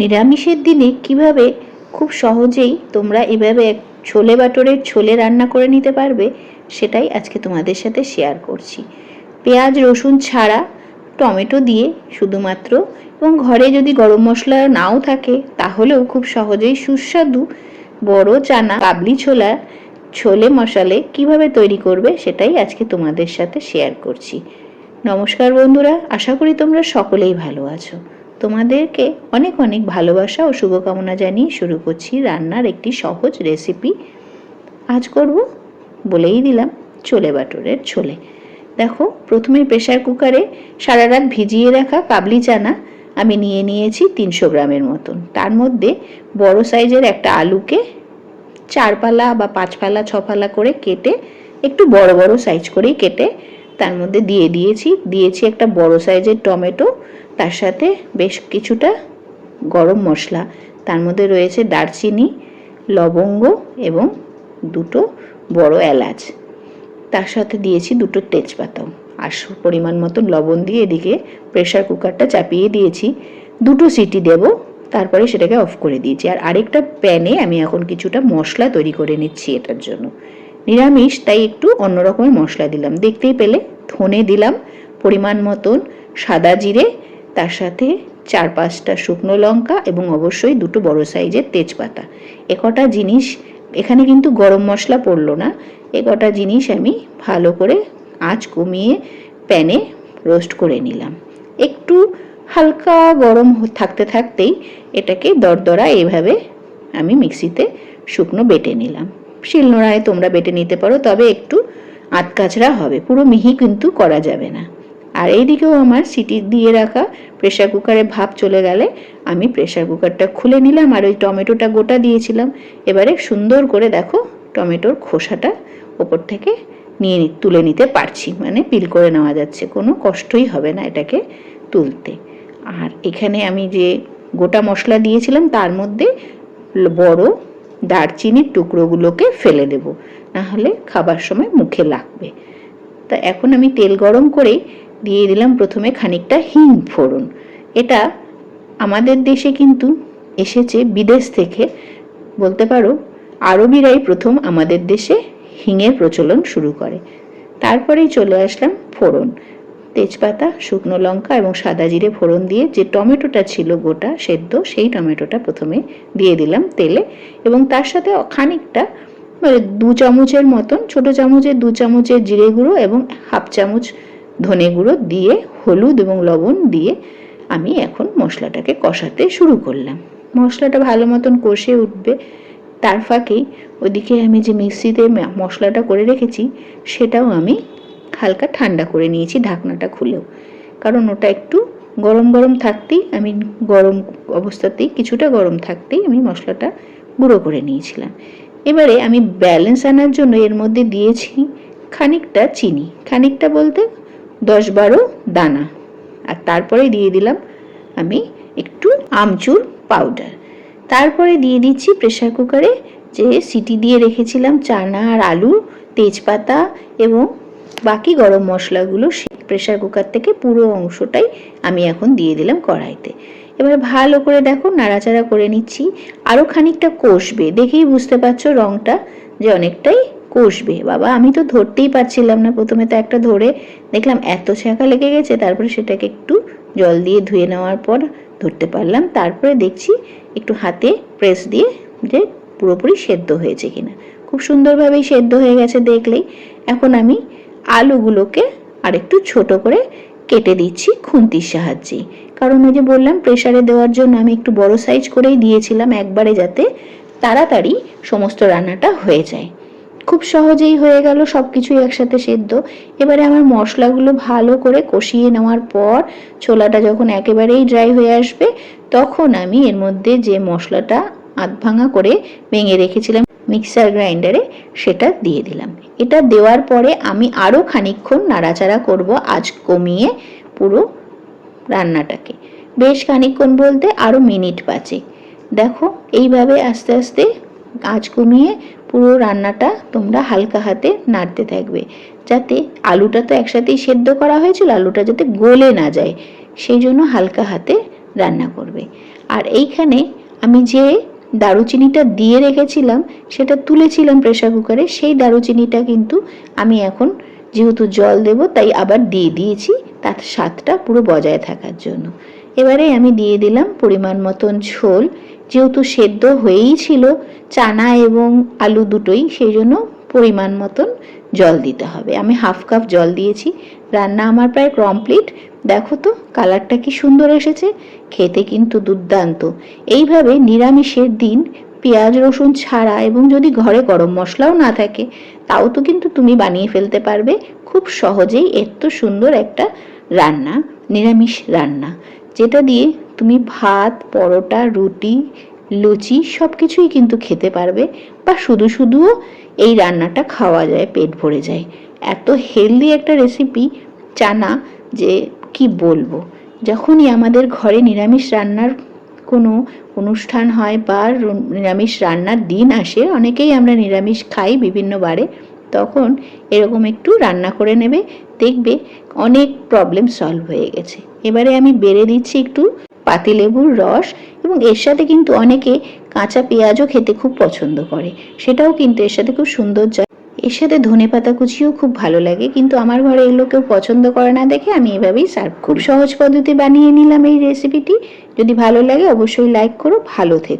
নিরামিষের দিনে কীভাবে খুব সহজেই তোমরা এভাবে এক ছোলে বাটরের ছোলে রান্না করে নিতে পারবে, সেটাই আজকে তোমাদের সাথে শেয়ার করছি। পেঁয়াজ, রসুন ছাড়া টমেটো দিয়ে শুধুমাত্র এবং ঘরে যদি গরম মশলা নাও থাকে, তাহলেও খুব সহজেই সুস্বাদু বড় চানা, কাবলি ছোলা, ছোলে মশালে কীভাবে তৈরি করবে, সেটাই আজকে তোমাদের সাথে শেয়ার করছি। নমস্কার বন্ধুরা, আশা করি তোমরা সকলেই ভালো আছো। তোমাদেরকে অনেক অনেক ভালোবাসা ও শুভকামনা জানিয়ে শুরু করছি রান্নার একটি সহজ রেসিপি আজ করব বলেই দিলাম ছোলে বাটরের ছোলে। দেখো, প্রথমে প্রেশার কুকারে সারা রাত ভিজিয়ে রাখা কাবলি চানা আমি নিয়ে নিয়েছি তিনশো গ্রামের মতন। তার মধ্যে বড় সাইজের একটা আলুকে চার পালা বা পাঁচ পালা ছ পালা করে কেটে একটু বড় বড় সাইজ করেই কেটে তার মধ্যে দিয়ে দিয়েছি। দিয়েছি একটা বড় সাইজের টমেটো তার সাথে বেশ কিছুটা গরম মশলা। তার মধ্যে রয়েছে দারচিনি, লবঙ্গ এবং দুটো বড় এলাচ। তার সাথে দিয়েছি দুটো তেজপাতাও। আর পরিমাণ মতন লবণ দিয়ে এদিকে প্রেশার কুকারটা চাপিয়ে দিয়েছি। দুটো সিটি দেব, তারপরে সেটাকে অফ করে দিয়েছি। আর আরেকটা প্যানে আমি এখন কিছুটা মশলা তৈরি করে নিচ্ছি এটার জন্য। নিরামিষ, তাই একটু অন্যরকমের মশলা দিলাম। দেখতেই পেলে, ধনে দিলাম, পরিমাণ মতন সাদা জিরে তার সাথে চার পাঁচটা শুকনো লঙ্কা এবং অবশ্যই দুটো বড় সাইজের তেজপাতা। এ কটা জিনিস, এখানে কিন্তু গরম মশলা পড়ল না। এ কটা জিনিস আমি ভালো করে আঁচ কমিয়ে প্যানে রোস্ট করে নিলাম। একটু হালকা গরম থাকতে থাকতেই এটাকে দরদরা এইভাবে আমি মিক্সিতে শুকনো বেটে নিলাম। শিলনোড়ায় তোমরা বেটে নিতে পারো, তবে একটু আতকাচরা হবে। পুরো মিহি কিন্তু করা যাবে না। আর এইদিকেও আমার সিটি দিয়ে রাখা প্রেসার কুকারে ভাপ চলে গেলে আমি প্রেসার কুকারটা খুলে নিলাম আর ওই টমেটোটা গোটা দিয়েছিলাম। এবারে সুন্দর করে দেখো টমেটোর খোসাটা ওপর থেকে নিয়ে নি- তুলে নিতে পারছি। মানে পিল করে নেওয়া যাচ্ছে। কোনো কষ্টই হবে না এটাকে তুলতে। আর এখানে আমি যে গোটা মশলা দিয়েছিলাম তার মধ্যে বড় দারচিনির টুকরোগুলোকে ফেলে দেব। নাহলে খাবার সময় মুখে লাগবে। তা এখন আমি তেল গরম করে দিয়ে দিলাম প্রথমে খানিকটা হিং ফোড়ন। এটা আমাদের দেশে কিন্তু এসেছে, বিদেশ থেকে। বলতে পারো, আরবিরাই প্রথম আমাদের দেশে হিঙের প্রচলন শুরু করে। তারপরেই চলে আসলাম ফোড়ন। তেজপাতা, শুকনো লঙ্কা এবং সাদা জিরে ফোড়ন দিয়ে যে টমেটোটা ছিল গোটা, সেদ্ধ, সেই টমেটোটা প্রথমে দিয়ে দিলাম তেলে এবং তার সাথে খানিকটা মানে দু চামচের মতন, ছোট চামচের দু চামচের জিরে গুঁড়ো এবং হাফ চামচ ধনে গুঁড়ো দিয়ে, হলুদ এবং লবণ দিয়ে আমি এখন মশলাটাকে কষাতে শুরু করলাম। মশলাটা ভালো মতন কষে উঠবে। তার ফাঁকেই ওদিকে আমি যে মিক্সিতে মশলাটা করে রেখেছি, সেটাও আমি হালকা ঠান্ডা করে নিয়েছি ঢাকনাটা খুলেও। কারণ ওটা একটু গরম গরম থাকতেই, আমি গরম অবস্থাতেই, কিছুটা গরম থাকতেই আমি মশলাটা গুঁড়ো করে নিয়েছিলাম। এবারে আমি ব্যালেন্স আনার জন্য এর মধ্যে দিয়েছি খানিকটা চিনি। খানিকটা বলতে দশ বারো দানা। আর তারপরে দিয়ে দিলাম আমি একটু আমচুর পাউডার তারপরে দিয়ে দিচ্ছি প্রেসার কুকারে যে সিটি দিয়ে রেখেছিলাম চানা আর আলু, তেজপাতা এবং বাকি গরম মশলাগুলো প্রেসার কুকার থেকে পুরো অংশটাই আমি এখন দিয়ে দিলাম কড়াইতে। এবার ভালো করে দেখো নাড়াচাড়া করে নিচ্ছি। আরও খানিকটা কষবে। দেখেই বুঝতে পারছ রঙটা যে অনেকটাই কষবে। বাবা, আমি তো ধরতেই পারছিলাম না। প্রথমে তো একটা ধরে দেখলাম এত ছ্যাঁকা লেগে গেছে, তারপরে সেটাকে একটু জল দিয়ে ধুয়ে নেওয়ার পর ধরতে পারলাম। তারপরে দেখছি একটু হাতে প্রেস দিয়ে যে পুরোপুরি সেদ্ধ হয়েছে কিনা। খুব সুন্দরভাবেই সেদ্ধ হয়ে গেছে দেখলেই। এখন আমি আলুগুলোকে আর একটু ছোট করে কেটে দিচ্ছি খুন্তির সাহায্যেই কারণ ওই যে বললাম প্রেশারে দেওয়ার জন্য আমি একটু বড় সাইজ করেই দিয়েছিলাম একবারে যাতে তাড়াতাড়ি সমস্ত রান্নাটা হয়ে যায়। খুব সহজেই হয়ে গেল সব কিছুই একসাথে সেদ্ধ। এবারে আমার মশলাগুলো ভালো করে কষিয়ে নেওয়ার পর ছোলাটা যখন একেবারেই ড্রাই হয়ে আসবে, তখন আমি এর মধ্যে যে মশলাটা আধ ভাঙা করে ভেঙে রেখেছিলাম মিক্সার গ্রাইন্ডারে সেটা দিয়ে দিলাম। এটা দেওয়ার পরে আমি আরও খানিকক্ষণ নাড়াচাড়া করব আজ কমিয়ে পুরো রান্নাটাকে। বেশ খানিকক্ষণ বলতে আরও মিনিট পাঁচেক দেখো, এইভাবে আস্তে আস্তে আঁচ কমিয়ে পুরো রান্নাটা তোমরা হালকা হাতে নাড়তে থাকবে। যাতে আলুটা তো একসাথেই সেদ্ধ করা হয়েছিল, আলুটা যাতে গলে না যায়, সেই জন্য হালকা হাতে রান্না করবে। আর এইখানে আমি যে দারুচিনিটা দিয়ে রেখেছিলাম, সেটা তুলেছিলাম প্রেসার কুকারে, সেই দারুচিনিটা কিন্তু আমি এখন যেহেতু জল দেব, তাই আবার দিয়ে দিয়েছি, তার স্বাদটা পুরো বজায় থাকার জন্য। এবারে আমি দিয়ে দিলাম পরিমাণ মতন ঝোল যেহেতু সেদ্ধ হয়েই ছিল, চানা এবং আলু দুটোই সেই জন্য পরিমাণ মতন জল দিতে হবে। আমি হাফ কাপ জল দিয়েছি। রান্না আমার প্রায় কমপ্লিট দেখো তো, কালারটা কি সুন্দর এসেছে। খেতে কিন্তু দুর্দান্ত। এইভাবে নিরামিষের দিন পেঁয়াজ, রসুন ছাড়া এবং যদি ঘরে গরম মশলাও না থাকে, তাও তো কিন্তু তুমি বানিয়ে ফেলতে পারবে। খুব সহজেই এত সুন্দর একটা রান্না, নিরামিষ রান্না। যেটা দিয়ে তুমি ভাত, পরোটা, রুটি, লুচি সব কিছুই কিন্তু খেতে পারবে বা শুধু শুধুও এই রান্নাটা খাওয়া যায়, পেট ভরে যায়। এত হেলদি একটা রেসিপি চানা, যে কি বলব? যখনই আমাদের ঘরে নিরামিষ রান্নার কোনো অনুষ্ঠান হয় বা নিরামিষ রান্নার দিন আসে, অনেকেই আমরা নিরামিষ খাই বিভিন্ন বারে, তখন এরকম একটু রান্না করে নেবে, দেখবে অনেক প্রবলেম সলভ হয়ে গেছে। এবারে আমি বেড়ে দিচ্ছি একটু পাতিলেবুর রস এবং এর সাথে কিন্তু অনেকে কাঁচা পেঁয়াজও খেতে খুব পছন্দ করে। সেটাও কিন্তু এর সাথে খুব সুন্দর যায়। এর সাথে ধনে পাতা কুচিও খুব ভালো লাগে, কিন্তু আমার ঘরে এগুলো কেউ পছন্দ করে না দেখে আমি এভাবেই সার্ভ খুব সহজ পদ্ধতি বানিয়ে নিলাম এই রেসিপিটি যদি ভালো লাগে অবশ্যই লাইক করো, ভালো থেকো।